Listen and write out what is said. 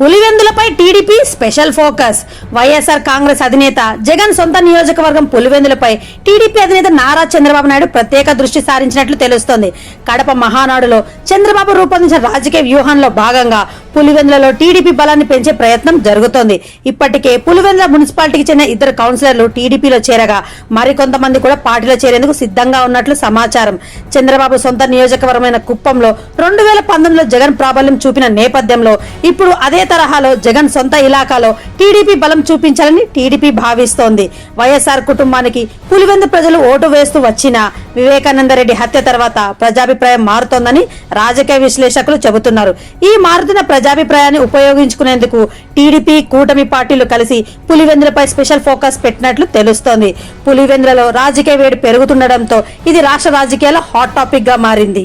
పులివెందులపై TDP special focus. YSR Congress అధినేత జగన్ సొంత నియోజకవర్గం పులివెందులపై టీడీపీ అధినేత నారా చంద్రబాబు నాయుడు ప్రత్యేక దృష్టి సారించినట్లు తెలుస్తోంది. కడప మహానాడులో చంద్రబాబు రూపొందించిన రాజకీయ వ్యూహంలో భాగంగా పులివెందులలో టీడీపీ బలాన్ని పెంచే ప్రయత్నం జరుగుతోంది. ఇప్పటికే పులివెందుల మున్సిపాలిటీకి చెందిన ఇద్దరు కౌన్సిలర్లు టీడీపీలో చేరగా మరికొంతమంది కూడా పార్టీలో చేరేందుకు సిద్ధంగా ఉన్నట్లు సమాచారం. చంద్రబాబు సొంత నియోజకవర్గమైన కుప్పంలో రెండు వేల పంతొమ్మిదిలో జగన్ ప్రాబల్యం చూపిన నేపథ్యంలో ఇప్పుడు అదే తరహాలో జగన్ సొంత ఇలాకాలో టీడీపీ బలం చూపించాలని టీడీపీ భావిస్తోంది. వైఎస్ఆర్ కుటుంబానికి పులివెందు ప్రజలు ఓటు వేస్తూ వచ్చిన వివేకానందరెడ్డి హత్య తర్వాత ప్రజాభిప్రాయం మారుతోందని రాజకీయ విశ్లేషకులు చెబుతున్నారు. ఈ మారుతున్న ప్రజాభిప్రాయాన్ని ఉపయోగించుకునేందుకు టీడీపీ కూటమి పార్టీలు కలిసి పులివెందులపై స్పెషల్ ఫోకస్ పెట్టినట్లు తెలుస్తోంది. పులివెందులలో రాజకీయ వేడి పెరుగుతుండటంతో ఇది రాష్ట్ర రాజకీయాల హాట్ టాపిక్గా మారింది.